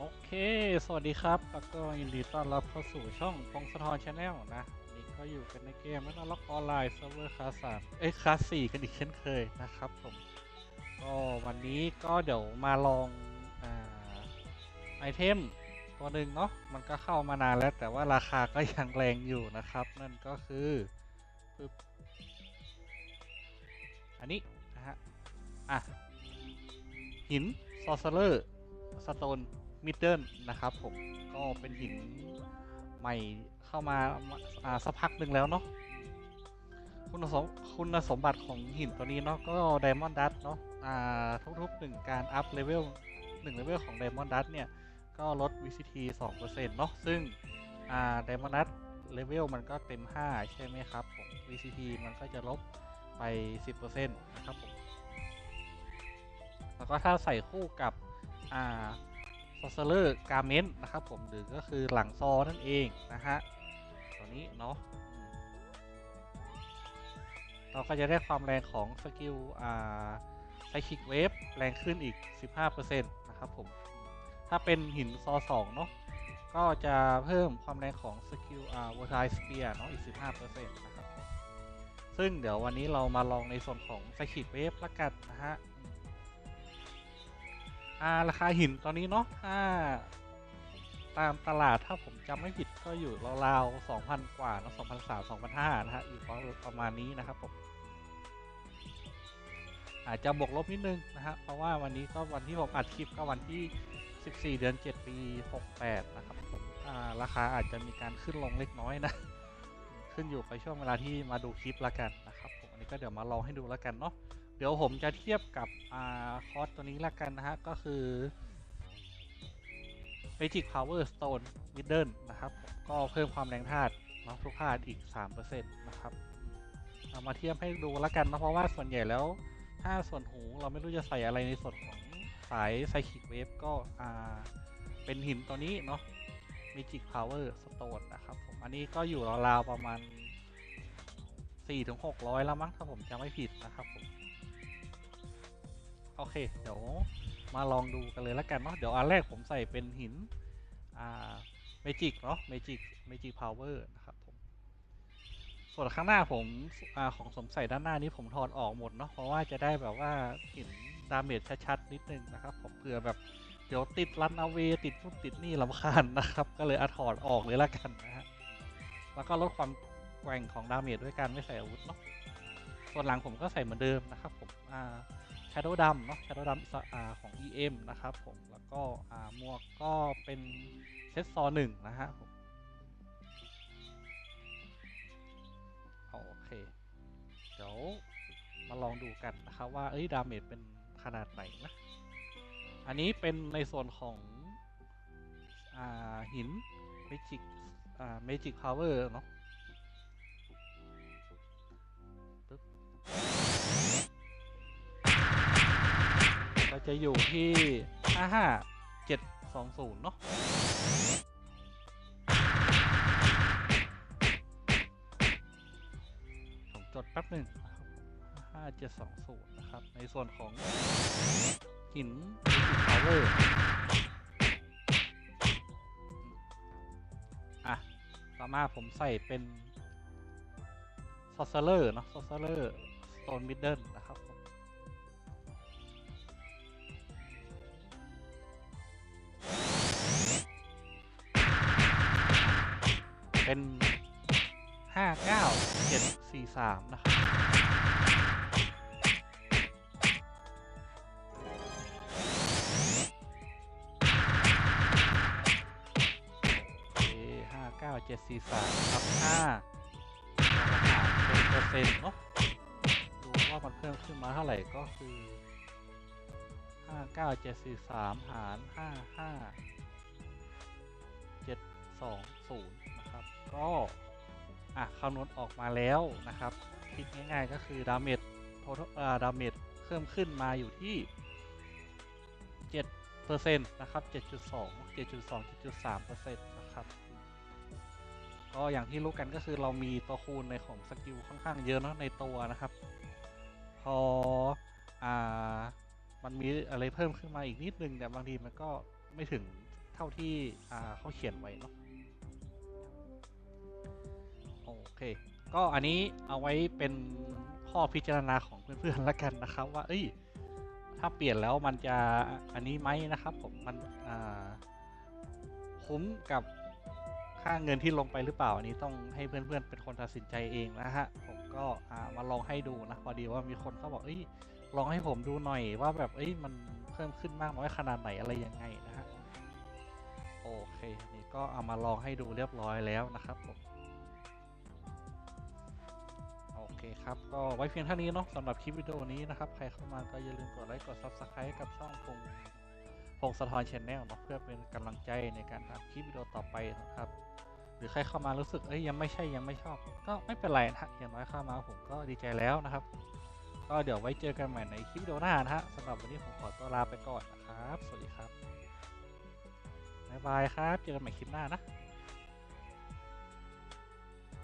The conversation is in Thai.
โอเค สวัสดีครับ แล้วก็ยินดีต้อนรับเข้าสู่ช่องพงศธรชาแนลนะวันนี่ก็อยู่กันในเกมแล้วล็อกออนไลน์เซิร์ฟเวอร์คลาสสามเอ้ยคลาสสี่กันอีกเช่นเคยนะครับผม ก็วันนี้ก็เดี๋ยวมาลองอ่าไอเทมตัวหนึ่งเนาะ มันก็เข้ามานานแล้ว แต่ว่าราคาก็ยังแรงอยู่นะครับ นั่นก็คือปึ๊บอันนี้นะฮะ อะ หิน ซอ r เซอร์ สโตน มิดเดิลนะครับผมก็เป็นหินใหม่เข้ามาอ่าสักพักหนึ่งแล้วเนาะคุณสมคุณสมบัติของหินตัวนี้เนาะก็ไดมอนด์ดัตเนาะอ่าทุกๆหนึ่งการอัพเลเวลหนึ่งเลเวลของไดมอนด์ดัตเนี่ย ก็ลด VCT 2%เนาะซึ่งอ่าไดมอนด์ดัตเลเวลมันก็เต็ม 5 ใช่ไหมครับผม VCT มันก็จะลบไป 10%นะครับผมแล้วก็ถ้าใส่คู่กับอ่า ซอสเลอร์การเมนต์นะครับผมหรือก็คือหลังซอนั่นเองนะฮะตัวนี้เนาะเราก็จะได้ความแรงของสกิลอ่าไซคิกเวฟแรงขึ้นอีก 15%นะครับผม ถ้าเป็นหินซอสองเนาะก็จะเพิ่มความแรงของสกิลอ่า v o r t i สเปียเนาะอีก 15%นะครับซึ่งเดี๋ยววันนี้เรามาลองในส่วนของไซคิกเวฟละกันนะฮะ อ่าราคาหินตอนนี้เนาะถ้าตามตลาดถ้าผมจำไม่ผิดก็อยู่ราวๆ2,000กว่านอะ2,300 2,500นะฮะอยู่ประมาณนี้นะครับผมอาจจะบวกลบนิดนึงนะฮะเพราะว่าวันนี้ก็วันที่ผมอัดคลิปก็วันที่ 14 เดือน 7 ปี 68 นะครับผมอ่าราคาอาจจะมีการขึ้นลงเล็กน้อยนะ ขึ้นอยู่กับช่วงเวลาที่มาดูคลิปละกันนะครับผมอันนี้ก็เดี๋ยวมาลองให้ดูละกันเนาะ เดี๋ยวผมจะเทียบกับอ่าคอร์สตัวนี้ละกันนะฮะ ก็คือ Magic Power Stone Middle นะครับ ก็เพิ่มความแรงธาตุเนาะทุกธาตุอีก 3%นะครับ เอามาเทียบให้ดูละกันนะ เพราะว่าส่วนใหญ่แล้ว ถ้าส่วนหูเราไม่รู้จะใส่อะไรในส่วนของสาย Psychic Wave ก็อ่าเป็นหินตัวนี้เนาะ Magic Power Stone นะครับผม อันนี้ก็อยู่ราวๆประมาณ4-600 แล้วมั้งถ้าผมจำไม่ผิดนะครับผม โอเค เดี๋ยวมาลองดูกันเลยแล้วกันเนาะเดี๋ยวอันแรกผมใส่เป็นหินอ่าเมจิกเนาะเมจิกเมจิกพาวเวอร์นะครับผมส่วนข้างหน้าผมอ่าของสมใส่ด้านหน้านี้ผมถอดออกหมดเนาะเพราะว่าจะได้แบบว่าหินดาเมจชัดๆนิดนึงนะครับ ผมเผื่อแบบเดี๋ยวติดรันเอาเวติดนู่นติดนี่ลำคาญนะครับ ก็เลยเอาถอดออกเลยละกันนะฮะแล้วก็ลดความแกว่งของดาเมจด้วยการไม่ใส่อาวุธเนาะส่วนหลังผมก็ใส่เหมือนเดิมนะครับผมอ่า Shadow ดำเนาะ Shadow ดำอของ EM นะครับผม แล้วก็หมวกก็เป็นเซตซอหนึ่งนะฮะผมโอเค เดี๋ยวมาลองดูกันนะครับว่า เอ้ย ดาเมจเป็นขนาดไหนนะ อันนี้เป็นในส่วนของอหิน Magic อ่า Magic Power เนาะ จะอยู่ที่55720เนาะผมจดแป๊บหนึ่ง55720นะครับ ในส่วนของหิน Power อะต่อมาผมใส่เป็น Sorcerer เนาะ Sorcerer Stone Middle นะครับ เป็นห้าเก้าเจ็ดสี่สามนะครับโอห้าเก้าเจ็ดสี่สามครับห้าเป็นเปอร์เซ็นต์เนาะดูว่ามันเพิ่มขึ้นมาเท่าไหร่ก็คือห้าเก้าเจ็ดสี่สามหารห้าห้า 720 นะครับ ก็อะคำนวณออกมาแล้วนะครับคิดง่ายๆก็คือดาเมจโทอ่าดาเมจเพิ่มขึ้นมาอยู่ที่7%นะครับ 7.2 7.2 7.3%นต์นะครับ ก็อย่างที่รู้กันก็คือเรามีตัวคูณในของสกิลค่อนข้างเยอะเนาะในตัวนะครับ พออ่ามันมีอะไรเพิ่มขึ้นมาอีกนิดนึงแต่บางทีมันก็ไม่ถึงเท่าที่อ่าเขาเขียนไว้เนาะ โอเค ก็อันนี้เอาไว้เป็นข้อพิจารณาของเพื่อนๆแล้วกันนะครับ ว่า เอ้ย ถ้าเปลี่ยนแล้วมันจะอันนี้ไหมนะครับ ผมมันคุ้มกับค่าเงินที่ลงไปหรือเปล่า อันนี้ต้องให้เพื่อนๆเป็นคนตัดสินใจเองนะฮะ ผมก็มาลองให้ดูนะพอดีว่ามีคนเขาบอกเอ้ยลองให้ผมดูหน่อยว่าแบบเอ้ยมันเพิ่มขึ้นมากน้อยขนาดไหนอะไรยังไงนะฮะโอเคนี่ก็เอามาลองให้ดูเรียบร้อยแล้วนะครับผม คครับ ก็ไว้เพียงเท่านี้เนาะสำหรับคลิปวิดีโอนี้นะครับ ใครเข้ามาก็อย่าลืมกดไลค์กด Subscribe กับช่องพงพงสะทอนชแนลเนาะเพื่อเป็นกำลังใจในการทำคลิปวิดีโอต่อไปนะครับ หรือใครเข้ามารู้สึกเอ้ยยังไม่ใช่ยังไม่ชอบ ก็ไม่เป็นไรนะฮะอย่างน้อยเข้ามาผมก็ดีใจแล้วนะครับ ก็เดี๋ยวไว้เจอกันใหม่ในคลิปวิดีโอหน้านะฮะสำหรับวันนี้ผมขอตัวลาไปก่อนนะครับ สวัสดีครับบ๊ายบายครับ เจอกันใหม่คลิปหน้านะ